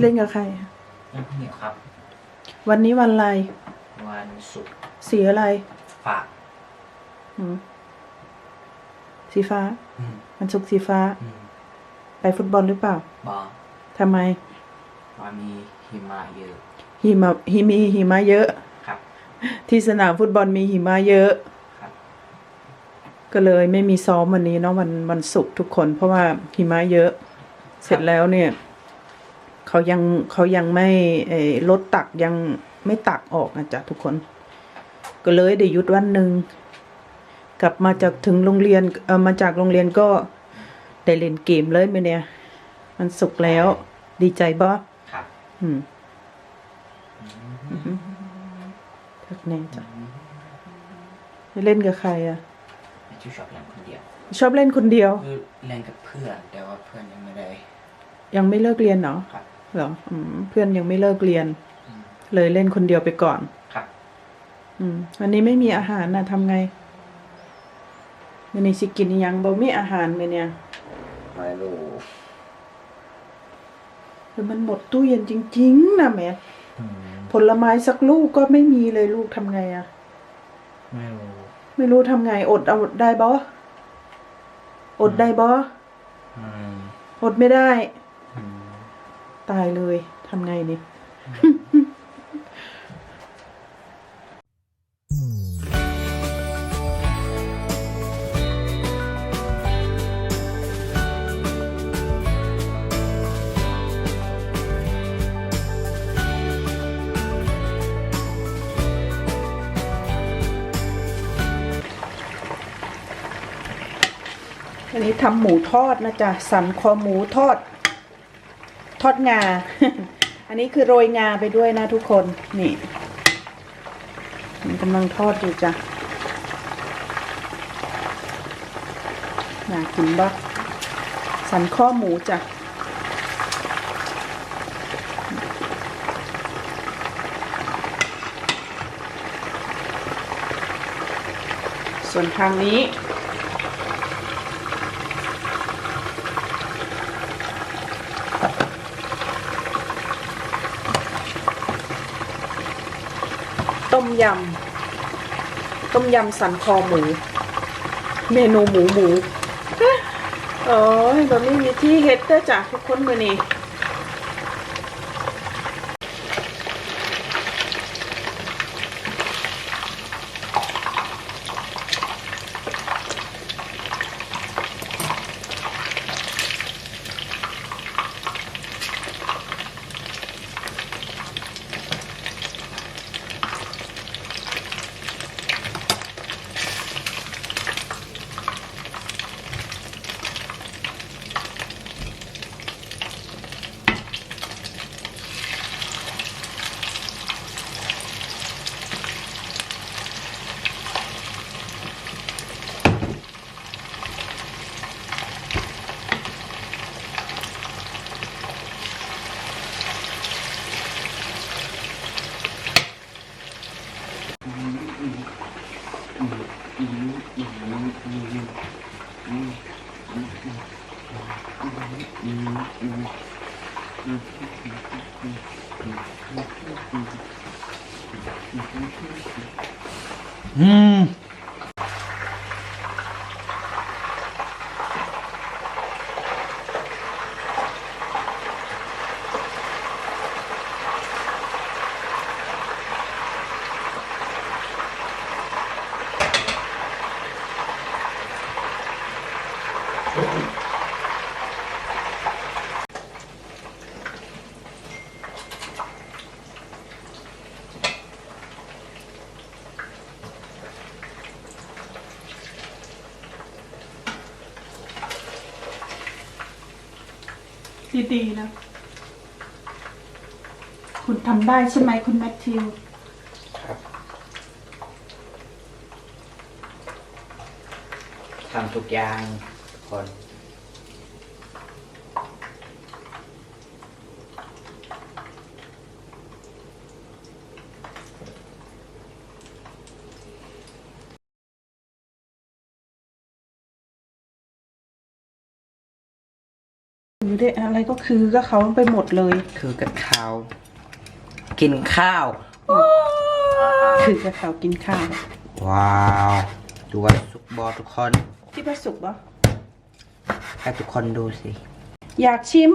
เล่นกับใครน้ำเหนียวครับ วันนี้วันอะไรวันศุกร์สีอะไรฝากหืมสีฟ้า อืมวันศุกร์สีฟ้า อืมไปฟุตบอลหรือเปล่าบอทำไมวันมีหิมะเยอะหิมะหิมีหิมะเยอะ ครับที่สนามฟุตบอลมีหิมะเยอะ ครับ ก็เลยไม่มีซ้อมวันนี้เนาะวันวันศุกร์ทุกคน เพราะว่าหิมะเยอะ เสร็จแล้วเนี่ย เขายังเขายังไม่เอ่อรถตักยังไม่ตักออกนะจ๊ะทุกคน ก็เลยได้หยุดวันหนึ่งกลับมาจากถึงโรงเรียนเออมาจากโรงเรียนก็ได้เล่นเกมเลยไหมเนี่ย มันสุกร์แล้ว ดีใจบ่ครับอืมทักแน่จ้ะไปเล่นกับใครอะไม่ชื่อชอบเล่นคนเดียว ชอบเล่นคนเดียวคือเล่นกับเพื่อนแต่ว่าเพื่อนยังไม่ได้ ยังไม่เลิกเรียนเนาะครับ เหรออืมเพื่อนยังไม่เลิกเรียนอืมเลยเล่นคนเดียวไปก่อนครับอืมวันนี้ไม่มีอาหารนะทำไงวันนี้สิกินอิหยังบ่มีอาหารเลยเนี่ยไม่รู้หรือมันหมดตู้เย็นจริง ๆนะแม่อืมผลไม้สักลูกก็ไม่มีเลยลูกทำไงอะไม่รู้ไม่รู้ทำไง อดเอาได้บ่อดได้บ่อืมอดไม่ได้อืม ตายเลยทำไงนี่อันนี้ทำหมูทอดนะจ๊ะ สันคอหมูทอด ทอดงา อันนี้คือโรยงาไปด้วยนะทุกคน นี่ มันกำลังทอดอยู่จ้ะอยากกินปะสันข้อหมูจ้ะส่วนทางนี้ ต้มยำ ต้มยำสันคอหมู เมนูหมูหมูเอ๊ะโอ้ยแบบนี้มีที่เฮ็ดเด้อจ้ะทุกคนมือนี้ ดีๆนะ คุณทำได้ใช่ไหมคุณแมทธิว ครับทำทุกอย่างทุกคน ได้อะไรก็คือก็เขาไปหมดเลย คือกับข้าว กินข้าว คือกับเขากินข้าวว้าวดูว่าสุกบอทุกคนที่พระสุกปะให้ทุกคนดูสิ อยากชิม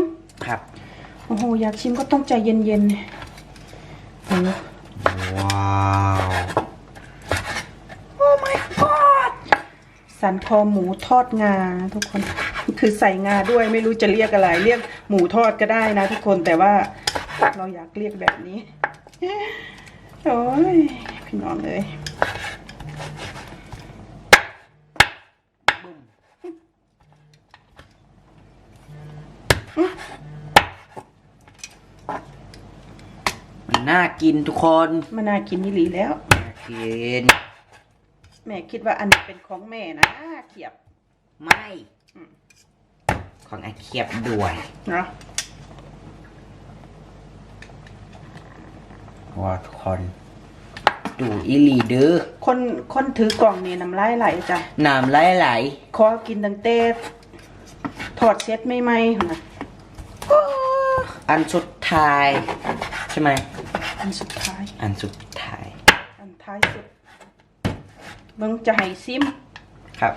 ครับโอ้โหอยากชิมก็ต้องใจเย็นๆโอ้ว้าวโอ้ my god สันคอหมูทอดงาทุกคน คือใส่งาด้วยไม่รู้จะเรียกอะไร เรียกหมูทอดก็ได้นะทุกคนแต่ว่าเราอยากเรียกแบบนี้ โอ้ยพี่น้องเลยมันน่ากินทุกคนมันน่ากินนี่หลีแล้ว น่ากิน แม่คิดว่าอันนี้เป็นของแม่นะเขียบ ไม่ ของไอเคียบด้วยเนาะว้าวทุกคนดูอีหลีเด้อคนคนถือกล่องนี่น้ำลายไหลจ้ะน้ำไหลไหลขอกินตั้งแต่ถอดเซ็ตไม่ไหมๆนะอันสุดท้าย ใช่ไหม อันสุดท้าย อันสุดท้าย อันท้ายสุดเบิ่งจะให้ซิม ครับ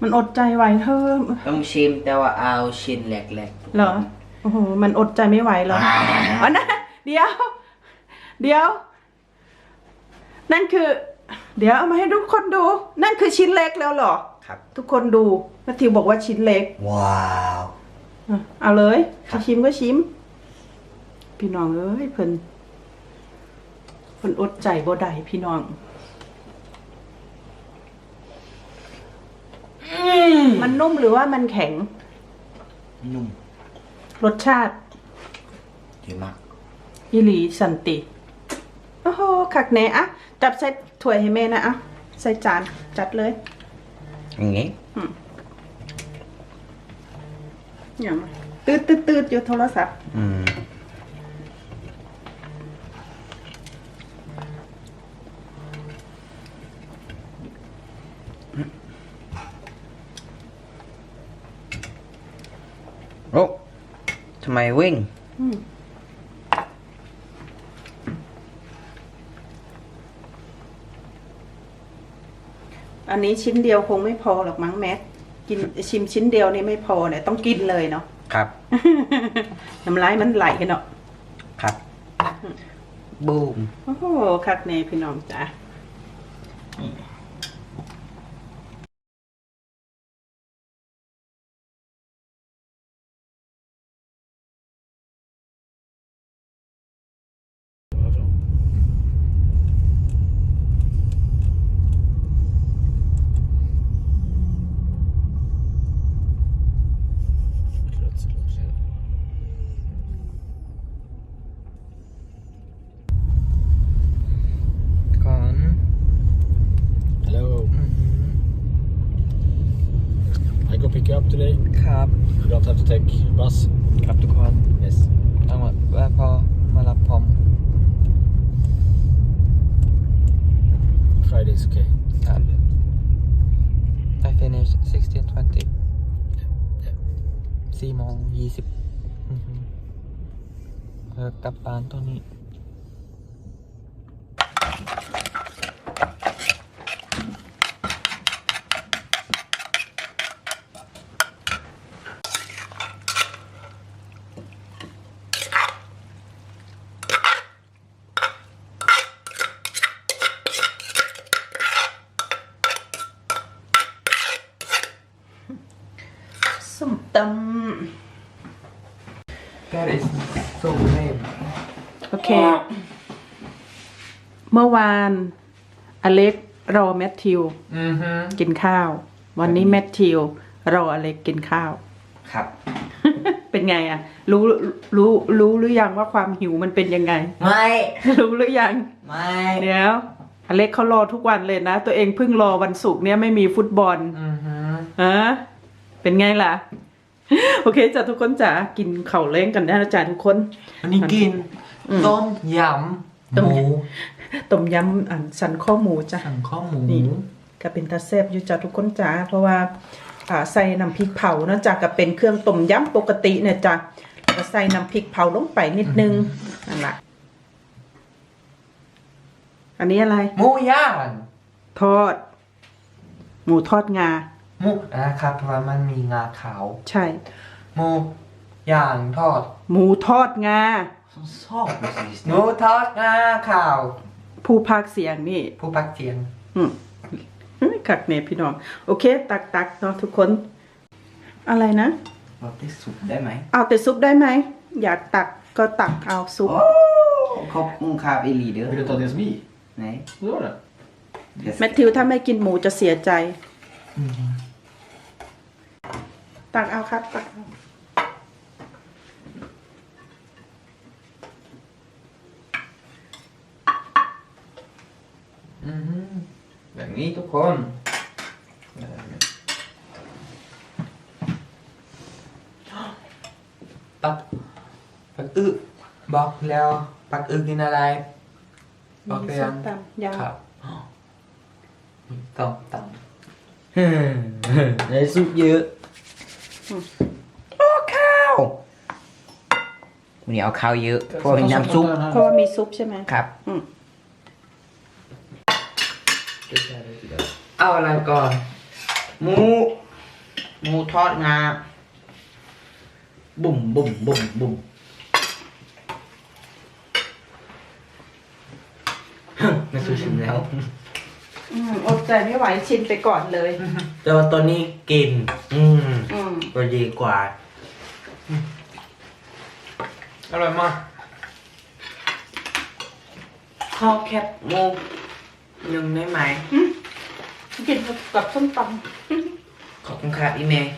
มันอดใจไหวเธอต้องชิมแต่ว่าเอาชิ้นเล็กเหรอโอ้โหมันอดใจไม่ไหวเหรออ๋อนะเดี๋ยว เดี๋ยว นั่นคือ เดี๋ยวเอามาให้ทุกคนดู นั่นคือชิ้นเล็กแล้วเหรอๆครับ ทุกคนดูแมทธิวบอกว่าชิ้นเล็ก ว้าวอะเอาเลยครัจะบชิมก็ชิม พี่น้องเอ้ยเพิ่นเพิ่นอดใจบ่ได้พี่น้อง มันนุ่มหรือว่ามันแข็ง นุ่ม รสชาติดีมากอีหลีสันติโอ้โหคักแน่อะจับใส่ถ้วยให้แม่นะอะใส่จานจัดเลยอย่างงี้อย่างตืดตืดตืดอยู่โทรศัพท์ อืม ทำไมวิ่งอันนี้ชิ้นเดียวคงไม่พอหรอกมั้งแมทกินชิมชิ้นเดียวนี่ไม่พอเนี่ยต้องกินเลยเนาะครับ น้ำลายมันไหลเนาะครับ บูม โอ้โหคักแน่พี่น้องจ้ะก่อน Hello. I go pick you up today. ครับ You don't have to take bus. ครับทุกคน Yes. ต้องมาแวะพอมารับผม Friday's okay. ครับ I finish 16:20 Yeah. สี่โมงยี่สิบเออกลับบ้านตอนนี้ ส้มต That is so lame ำโอเค เมื่อวานอเล็กรอแมทธิวอือฮึกินข้าว วันนี้แมทธิวรออเล็กกินข้าว ครับ เป็นไงอะรู้รู้รู้หรือยังว่าความหิวมันเป็นยังไง ไม่ รู้หรือยังไม่เดี๋ยวอเล็กเขารอทุกวันเลยนะ ตัวเองเพิ่งรอวันศุกร์เนี่ยไม่มีฟุตบอลอือฮึฮะเป็นไงล่ะ โอเคจ้ะทุกคนจ๋ากินเข่าวเล้งกันได้นะจ๊ะทุกคน วันนี้กินอืมต้มยต้ำหมมูย ต้มยำอันสันข้อหมูจ้ะสั่งข้าวหมูนี่ก็เป็นตาแซบอยู่จ้ะทุกคนจ๋าเพราะว่าอ่าใส่น้ำพริกเผาเนอะจ๊ะก็เป็นเครื่องต้มยำปกติเนี่ยจ้ะก็ใส่น้ำพริกเผาลงไปนิดนึงนั่นแหละอันนี้อะไร หมูย่างทอด หมูทอดงา หมูนะครับเพราะว่ามันมีงาขาวใช่ หมูย่างทอดหมูทอดงาหมูทอดงาขาว ผู้พากย์เสียงนี่ ผู้ปักเทียง อืมคักเน่พี่น้อง โอเค ตักตักเนาะทุกคน อะไรนะ เราได้สุกได้ไหมเอาแต่ซุปได้ไหม อยากตักก็ตักเอาซุป โอ้เขามุงคาบเอลีเด้อ Vill du ta det som i? ไหน Då var det. แมทธิวถ้าไม่กินหมูจะเสียใจ ตักเอาครับตักเอา แบบนี้ทุกคนปักปักอึบอกแล้วปักอึกินอะไร บอกมีเรียส้งมตำยาวครับต้องตำได้สุกเยอะโอ้ข้าววันนี้เอาข้าวเยอะเพราะว่ามีน้ำซุปเพราะว่ามีซุปใช่ไหมครับ อืม เอาอะไรก่อน หมู หมูทอดงาบุ่มบุ่มบุ่มบุ่มไม่สู้ชิมแล้ว อืมอดใจไม่ไหวชิมไปก่อนเลย แต่ว่าตอนนี้กิน อืมอืมก็ดีกว่า อร่อยมากข้าวแคบหมูหนึ่งได้ไหม กินกับส้มตขอบคุณครับอีเมย์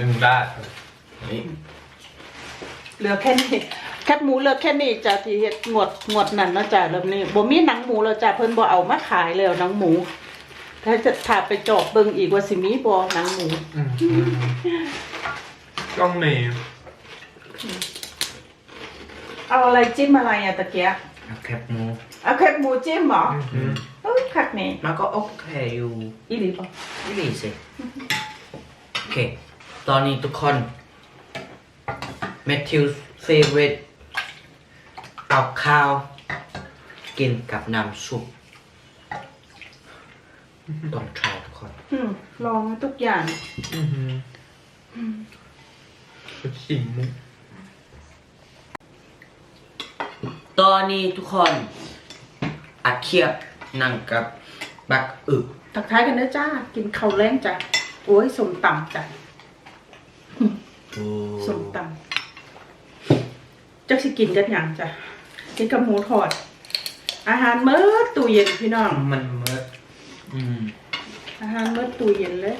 นึ่งได้นี่ำเหลือแค่นี้แคบหมูเหลือแค่นี้จ้ะที่เฮ็ดงวดงวดนั่นเนาะจ้ะแล้วนี่บ่มีหนังหมูแล้วจ้ะเพิ่นบ่เอามาขายแล้วหนังหมู ถ้าจะถ้าไปจอบเบิ่งอีกว่าสิมีบ่หนังหมู ต้องมี เอาอะไรจิ้มอะไรอะตะเกียะข้าวแคบหมูเอาแคบหมูจิ้มเหรอเอ้ยคักนี่มันก็โอเคอยู่อีหลีบ่ไม่ดีสิโอเค ตอนนี้ทุกคน Matthew's favorite เอาข้าว กินกับน้ำซุปต้องทายทุกคน อืมลองทุกอย่างชิมมุก ตอนนี้ทุกคนอาเคียบนั่งกับบักอึกทักทายกันเด้อจ้า กินข้าวแรงจ้ะ โอ้ยสมตำจ้ะสมตำจักสิกินกันหยังจ้ะ กินกับหมูทอด อาหารเมื่อตู้เย็นพี่น้อง มันเมื่ออืมอาหารเมื่อตู้เย็นเลย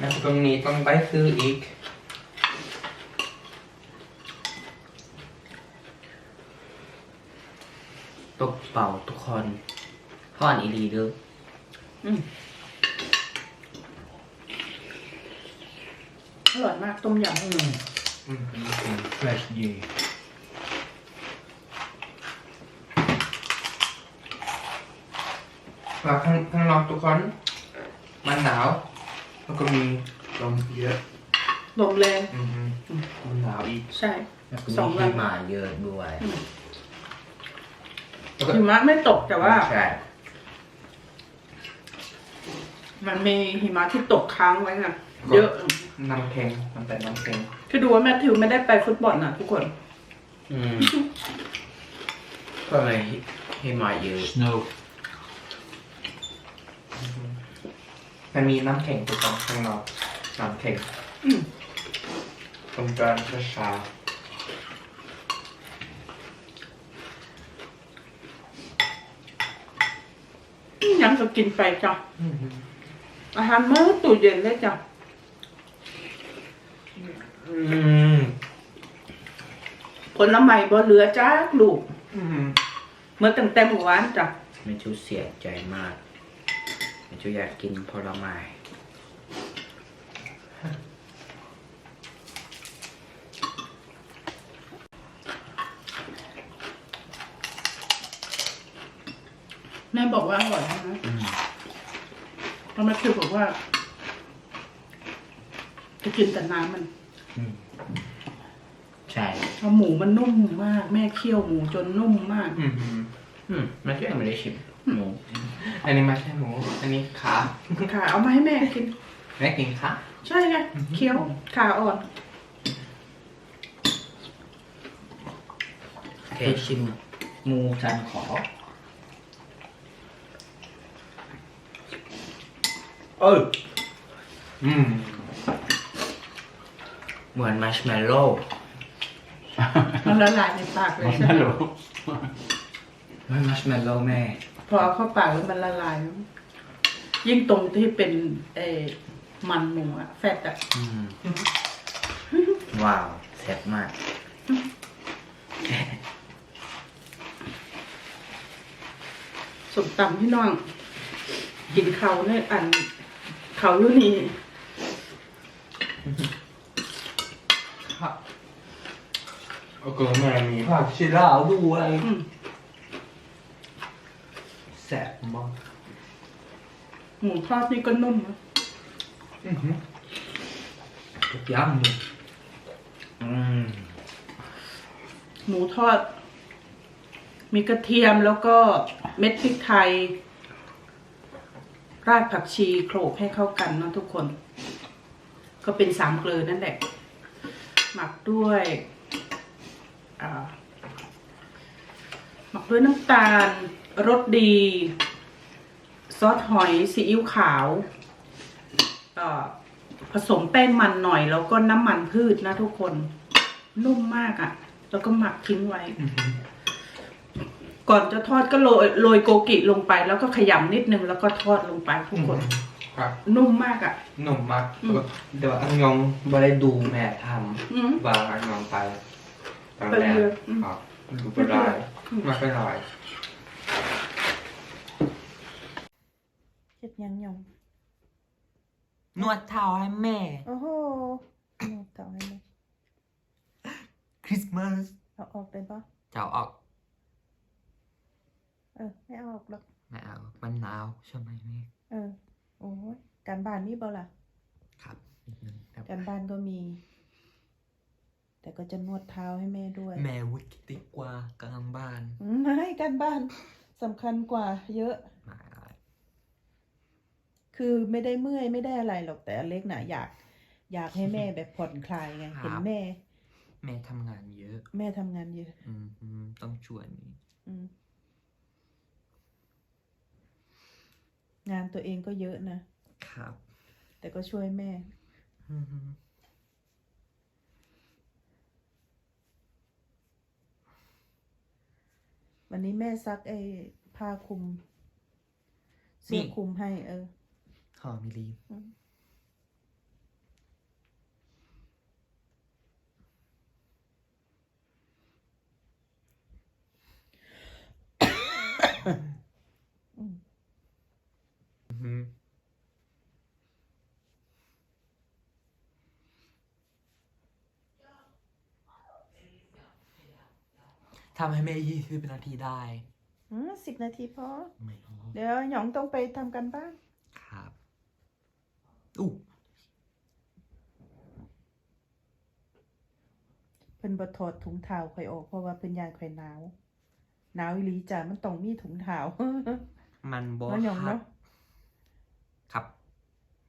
แล้วตรงนี้ต้องไปซื้ออีก ตกเป่าทุกคนพ่อนอีรีเด้ออืมอร่อยมากต้มยำ Fresh gay. ว่าข้างข้างนอกทุกคน มันหนาว แล้วก็มีลมเยอะลมแรง อือฮึมันหนาวอีกใช่ แล้วก็สองมีวัน ที่มาเยอะด้วยแล้วก็หิมะไม่ตกแต่ว่า ใช่มันมีหิมะที่ตกค้างไว้น่ะเยอะ น้ำแข็งมันเป็นน้ำแข็งคือดูว่าแมทธิวไม่ได้ไปฟุตบอลน่ะทุกคน อืมก็เลยให้มาเยอะ Snow. มันมีน้ำแข็งทุกคนข้างนอกน้ำแข็งอืม ตรงกลางช้ายังจะกินไปจ้ะๆอือฮึอาหารมื้อตู้เย็นเลยจ้ะอืมผลไม้บ่เหลือจ้าลูกอือฮึเมื่อตั้งแต่เมื่อวานจ้ะมันชูเสียใจมาก จะอยากกินผลไม้แม่บอกว่าอร่อยในะเพราะแม่คือบอกว่า จะกินแต่น้ำมัน ใช่เพราหมูมันนุ่มมาก แม่เคี่ยวหมูจนนุ่มมาก อืมอืมแม่ก็ยังไม่ได้ชิม หมู อันนี้ไม่ใช่หมู อันนี้ขาค่ะเอามาให้แม่กิน แม่กินค่ะใช่ไงเคี้ยวขาอ่อนโอเคชิมหมูจันขอ เอออืม เหมือนมัชเมลโล่มันละลายในปากเลยใช่ไหม ไม่มัชเมลโล่แม่ พอเอาเข้าปากแล้วมันละลาย ยิ่งตรงที่เป็นเออมันหมูอะแฟตอะอืมว้าวแซ่บมาก สมตำพี่น้อง กินเขาเนี่ยอัน เขาอยู่นี่แล้วก็แม่มีผักชีลาวด้วยอืม แซ่บมากหมูทอดนี่ก็นุ่มนะอือหือย่ำเลยอืมหมูทอด มีกระเทียมแล้วก็เม็ดพริกไทย รากผักชีโขลกให้เข้ากันนะทุกคน ก็เป็นสามเกลือนั่นแหละ หมักด้วยอ่าหมักด้วยน้ำตาล รสดี ซอสหอยซีอิ๊วขาวอ่าผสมแป้งมันหน่อยแล้วก็น้ำมันพืชนะทุกคน นุ่มมากอะ่ะ แล้วก็หมักทิ้งไว้อือหือก่อนจะทอดก็โรยโรยโกกิลงไป แล้วก็ขยำนิดนึงแล้วก็ทอดลงไปทุกคน ครับนุ่มมากอะ่ะ หนุ่มมากอืมเดี๋ยวอันยองไม่ได้ดูแม่ทอืมำวางอันยองไปตอนไปแรกเลยอืม ครับดูไม่ได้อืมไม่เป็นไร เจ็บ ยังยองนวดเท้าให้แม่ โอ้โหนวดต่อให้เลยคริสต์มาสเอาออกได้ปะจะเอาออก เออ ไม่เอาออกหรอก ไม่เอา มันหนาวใช่ไหมแม่ เออ โอ้ยการบ้านนี่เปล่าล่ะ ครับนิดนึงครับการบ้านก็มี แต่ก็จะนวดเท้าให้แม่ด้วย แม่วุฒิติกว่ากลางบ้านอืมไม่การบ้านสำคัญกว่า เยอะมา คือไม่ได้เมื่อยไม่ได้อะไรหรอกแต่อเล็กน่ะอยาก อยากให้แม่แบบผ่อนคลายไงเห็นแม่ แม่ทำงานเยอะ แม่ทำงานเยอะอืมอืมต้องช่วยนี่อืมงานตัวเองก็เยอะนะ ครับแต่ก็ช่วยแม่ อืมวันนี้แม่ซักไอ้ผ้าคลุมเสื้อคลุมให้ เออ หอมมิลีอืมอืมอืมทำให้แม่ยี่สิบนาทีได้อืมสิบนาทีพอ ไม่รู้เดี๋ยวหยองต้องไปทำกันบ้านครับ อู้เพิ่นบ่ถอดถุงเท้าข่อยออกเพราะว่าเพิ่นยานข่อยหนาวหนาวอีหลีจ้ะมันต้องมีถุงเท้ามันบอแล้วหยองครัเนาะบครับ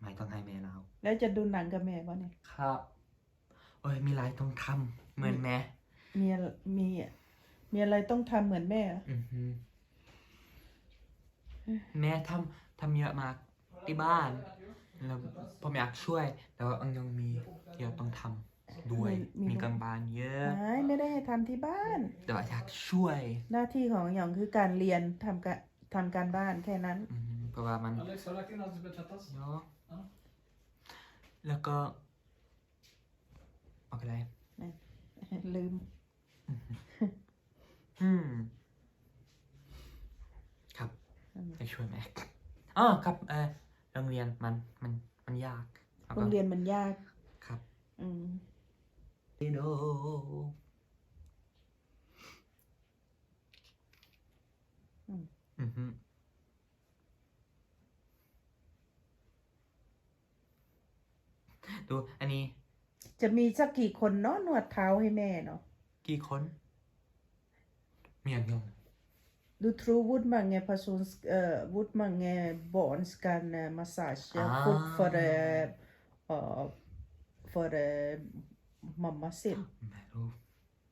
ไม่ต้องให้แม่เราแล้วจะดูหนังกับแม่บ่เนี่ยครับโอ้ยมีหลายต้องทำเหมือนแม่มีอะไรมีมีอะไรต้องทำเหมือนแม่เหรออือฮึแม่ทำทำเยอะมากที่บ้าน แล้วผมอยากช่วยแต่ว่าอังยังมีเยอะต้องทำด้วยมีการบ้านเยอะ ไม่ไม่ได้ให้ทำที่บ้าน แต่ว่าอยากช่วยหน้าที่ของหยองคือการเรียนทำกะทำการบ้านแค่นั้น อือฮึเพราะว่ามัน Alex, har du lagt in allt bechatas? เนาะแล้วก็เอาอะไร ลืม อืม ครับอืมไปช่วยแม่อ๋อครับ เออ โรงเรียนมันมันมันยากโรงเรียนมันยาก ครับอืมดูอันนี้จะมีสักกี่คนเนาะนวดเท้าให้แม่เนาะกี่คน มีอย่างเดียว Du tror hvor mange personer uh, Hvor mange barn skal uh, massasje Ah. fort for uh, uh, For uh, mamma sin ไม่รู้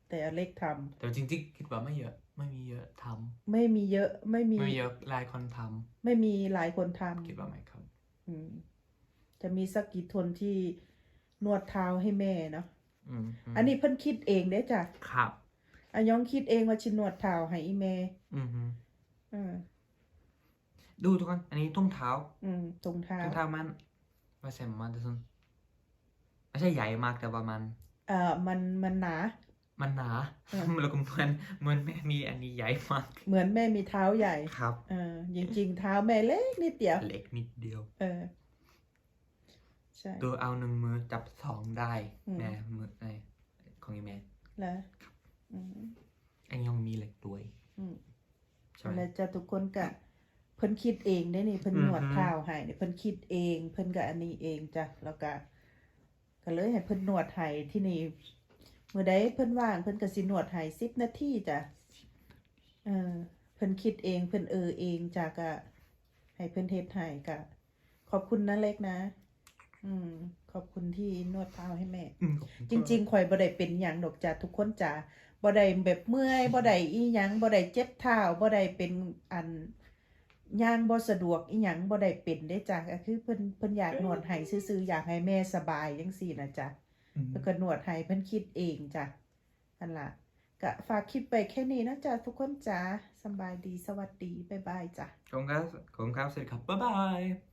แต่อเล็กทแต่จริงๆคิดว่าไม่เยอะ ไม่มีเยอะทำไม่มีเยอะไม่ำมีไม่มีเยอะหลายคนทไม่มีหลายคนทำคิดว่าไม่ครับำอืมจะมีสักกี่ทนที่นวดเท้าให้แม่เนาะอืมมอันนี้เพิ่นคิดเองได้อจ้ะ ครับ อายองคิดเองว่าชินวดเท้าให้อีแม่อืมฮึอืมดูทุกคนอันนี้ตุ้งเท้าอืมตรงเท้าตุ้งเท้ามันว่าใช่มันแต่ส่วนไม่ใช่ใหญ่มากแต่ว่ามันเอ่อมันมันหนา มันหนาเออแล้วก็เหมือนเหมือนแม่มีอันนี้ใหญ่มาก เหมือนแม่มีเท้าใหญ่ครับเออจริงๆเท้าแม่เล็กนิดเดียวเล็กนิดเดียว เออใช่ตัวเอาหนึ่งมือจับสองได้อืมแม่มือไอของอีแม่แล้ว อืมอันนี้ยังมีเหล็กด้วยอืมใช่ไหมแล้วจะทุกคนกะเพิ่นคิดเองได้นี่เพิ่นอือฮึนวดเท้าให้นี่เพิ่นคิดเอง เพิ่นก็อันนี้เองจ้ะแล้วก็ก็เลยให้เพิ่นนวดให้ที่นี่เมื่อใดเพิ่นว่างเพิ่นก็สินวดให้สิบนาทีจ้ะเออเพิ่นคิดเองเพิ่นเออเองจ้ะก็ให้เพิ่นเฮ็ดให้ก็ขอบคุณนะเล็กนะ อืม ขอบคุณที่นวดเท้าให้แม่อืมจริง ๆข่อยบ่ได้เป็นหยังดอกจ้ะทุกคนจ้ะ บ่ได้แบบเมื่อยบ่ได้อีหยังบ่ได้เจ็บเท้าบ่ได้เป็นอันย่างบ่สะดวกอีหยังบ่ได้เป็นเด้จ้ะก็คือเพิ่นเพิ่นอยากนวดให้ซื่อๆอยากให้แม่สบายจังซี่นะจ๊ะอืมแล้วก็นวดให้เพิ่นคิดเองจ้ะนั่นล่ะก็ฝากคลิปไปแค่นี้นะจ๊ะทุกคนจ้ะสำบายดีสวัสดี บ๊ายบายจ้ะขอบคุณครับขอบคุณครับสวัสดีครับ บ๊ายบาย